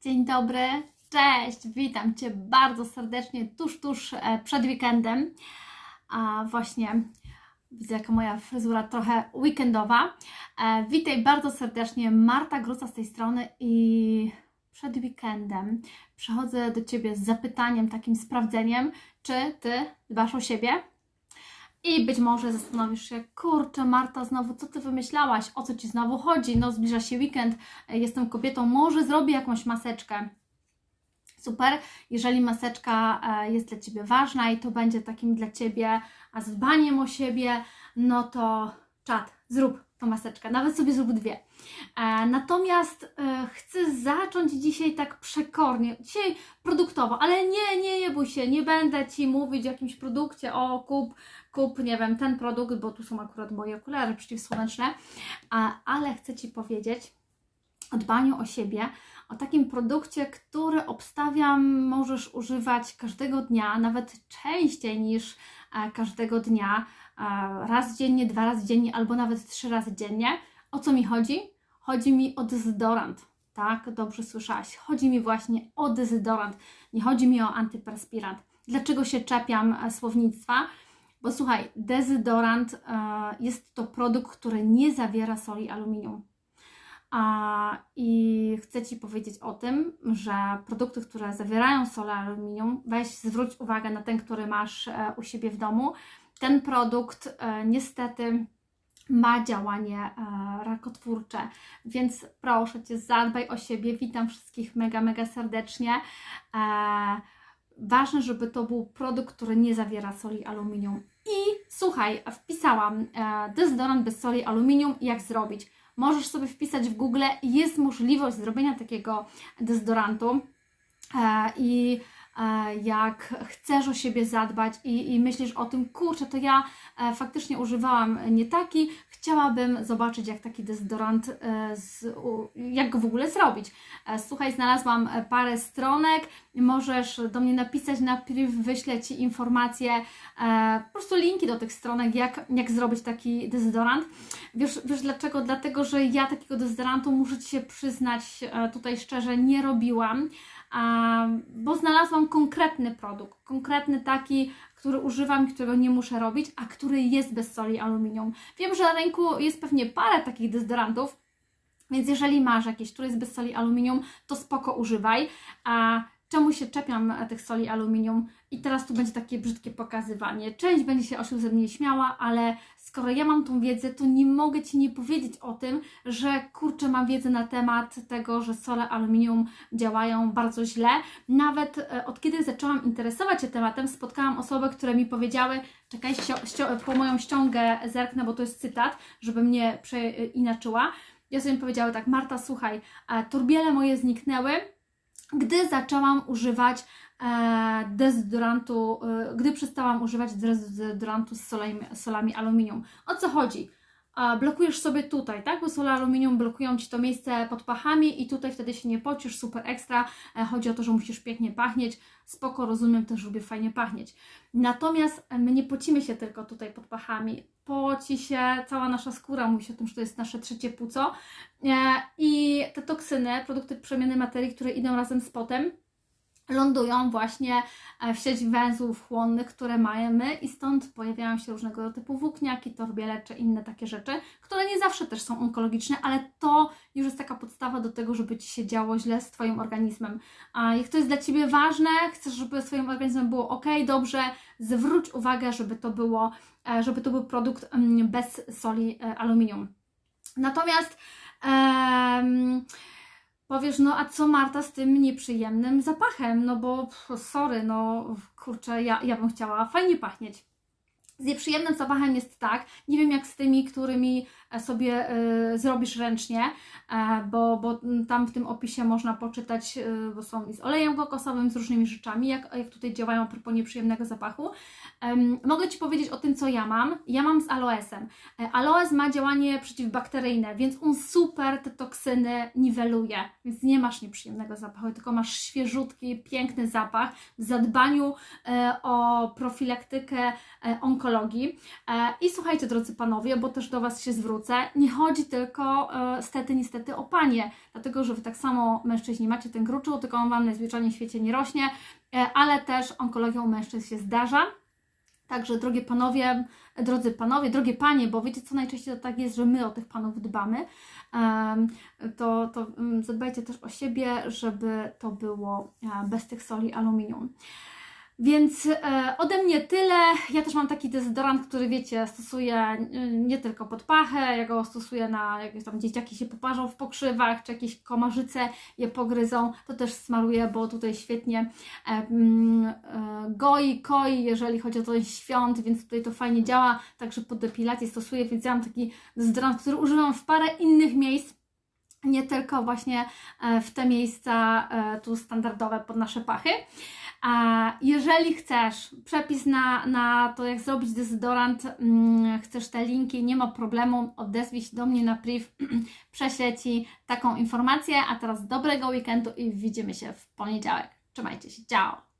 Dzień dobry, cześć, witam Cię bardzo serdecznie tuż, tuż e, przed weekendem. A właśnie widzę, jaka moja fryzura trochę weekendowa. E, Witaj bardzo serdecznie, Marta Gruca z tej strony i przed weekendem przychodzę do Ciebie z zapytaniem, takim sprawdzeniem, czy Ty dbasz o siebie? I być może zastanowisz się, kurczę Marta, znowu co Ty wymyślałaś, o co Ci znowu chodzi, no zbliża się weekend, e, jestem kobietą, może zrobię jakąś maseczkę. Super, jeżeli maseczka e, jest dla Ciebie ważna i to będzie takim dla Ciebie a o siebie, no to czat, zrób tą maseczkę, nawet sobie zrób dwie. E, Natomiast e, chcę zacząć dzisiaj tak przekornie, dzisiaj produktowo, ale nie, nie, nie się, nie będę Ci mówić o jakimś produkcie, o kup, kup, nie wiem, ten produkt, bo tu są akurat moje okulary przeciwsłoneczne, ale chcę Ci powiedzieć o dbaniu o siebie, o takim produkcie, który obstawiam możesz używać każdego dnia, nawet częściej niż e, każdego dnia, e, raz dziennie, dwa razy dziennie albo nawet trzy razy dziennie. O co mi chodzi? Chodzi mi o dezodorant. Tak, dobrze słyszałaś. Chodzi mi właśnie o dezodorant. Nie chodzi mi o antyperspirant. Dlaczego się czepiam e, słownictwa? Bo słuchaj, dezodorant jest to produkt, który nie zawiera soli aluminium. I chcę Ci powiedzieć o tym, że produkty, które zawierają solę aluminium, weź zwróć uwagę na ten, który masz e, u siebie w domu. Ten produkt e, niestety ma działanie e, rakotwórcze, więc proszę Cię, zadbaj o siebie. Witam wszystkich mega, mega serdecznie. Ważne, żeby to był produkt, który nie zawiera soli aluminium. I słuchaj, wpisałam dezodorant bez soli aluminium, jak zrobić możesz sobie wpisać w Google, jest możliwość zrobienia takiego dezodorantu e, i e, jak chcesz o siebie zadbać i, i myślisz o tym, kurczę, to ja e, faktycznie używałam nie taki, chciałabym zobaczyć, jak taki dezodorant, jak go w ogóle zrobić. Słuchaj, znalazłam parę stronek, możesz do mnie napisać na priv, wyślę Ci informacje, e, po prostu linki do tych stronek, jak, jak zrobić taki dezodorant. Wiesz, wiesz dlaczego? Dlatego, że ja takiego dezodorantu, muszę Ci się przyznać e, tutaj szczerze, nie robiłam, a, bo znalazłam konkretny produkt, konkretny taki, który używam, którego nie muszę robić, a który jest bez soli aluminium. Wiem, że na rynku jest pewnie parę takich dezodorantów, więc jeżeli masz jakiś, który jest bez soli aluminium, to spoko używaj. A czemu się czepiam e, tych soli aluminium? I teraz tu będzie takie brzydkie pokazywanie. Część będzie się osił ze mnie śmiała, ale skoro ja mam tą wiedzę, to nie mogę Ci nie powiedzieć o tym, że kurczę, mam wiedzę na temat tego, że sole aluminium działają bardzo źle. Nawet e, od kiedy zaczęłam interesować się tematem, spotkałam osoby, które mi powiedziały, czekaj, po moją ściągę zerknę, bo to jest cytat, żeby mnie przeinaczyła. Ja sobie powiedziały tak, Marta, słuchaj, e, turbiele moje zniknęły, gdy zaczęłam używać e, dezodorantu, e, gdy przestałam używać dezodorantu z solami, solami aluminium. O co chodzi? Blokujesz sobie tutaj, tak? Bo sole aluminium blokują Ci to miejsce pod pachami i tutaj wtedy się nie pocisz, super ekstra. E, chodzi o to, że musisz pięknie pachnieć. Spoko, rozumiem, też lubię fajnie pachnieć. Natomiast e, my nie pocimy się tylko tutaj pod pachami. Poci się cała nasza skóra, mówi się o tym, że to jest nasze trzecie płuco. E, I te toksyny, produkty przemiany materii, które idą razem z potem, lądują właśnie e, w sieć węzłów chłonnych, które mamy i stąd pojawiają się różnego typu włókniaki, torbiele czy inne takie rzeczy, które nie zawsze też są onkologiczne, ale to już jest taka podstawa do tego, żeby Ci się działo źle z Twoim organizmem. A jak to jest dla Ciebie ważne, chcesz, żeby Twoim organizmem było ok, dobrze, zwróć uwagę, żeby to było, e, żeby to był produkt mm, bez soli e, aluminium. Natomiast em, Powiesz, no a co Marta z tym nieprzyjemnym zapachem? No bo pff, sorry, no kurczę, ja, ja bym chciała fajnie pachnieć. Z nieprzyjemnym zapachem jest tak, nie wiem jak z tymi, którymi e, sobie y, zrobisz ręcznie, e, bo, bo tam w tym opisie można poczytać, y, bo są i z olejem kokosowym, z różnymi rzeczami, jak, jak tutaj działają a propos nieprzyjemnego zapachu. Mogę Ci powiedzieć o tym, co ja mam. Ja mam z aloesem. Aloes ma działanie przeciwbakteryjne, więc on super te toksyny niweluje, więc nie masz nieprzyjemnego zapachu, tylko masz świeżutki, piękny zapach w zadbaniu e, o profilaktykę onkologiczną onkologii. E, I słuchajcie, drodzy panowie, bo też do Was się zwrócę, nie chodzi tylko e, stety, niestety o panie, dlatego że Wy tak samo mężczyźni macie ten gruczoł, tylko on Wam najzwyczajniej w świecie nie rośnie, e, ale też onkologia u mężczyzn się zdarza. Także, drogie panowie, drodzy panowie, drogie panie, bo wiecie co, najczęściej to tak jest, że my o tych panów dbamy, to, to mm, zadbajcie też o siebie, żeby to było bez tych soli aluminium. Więc e, ode mnie tyle. Ja też mam taki dezodorant, który wiecie, stosuję y, nie tylko pod pachę, ja go stosuję na jakieś tam dzieciaki się poparzą w pokrzywach, czy jakieś komarzyce je pogryzą, to też smaruję, bo tutaj świetnie e, mm, e, goi, koi, jeżeli chodzi o ten świąt, więc tutaj to fajnie działa, także pod depilację stosuję, więc ja mam taki dezodorant, który używam w parę innych miejsc, nie tylko właśnie e, w te miejsca e, tu standardowe pod nasze pachy. A jeżeli chcesz przepis na, na to, jak zrobić dezodorant, mm, chcesz te linki, nie ma problemu, odezwij się do mnie na priv, prześlę Ci taką informację. A teraz dobrego weekendu i widzimy się w poniedziałek. Trzymajcie się, ciao!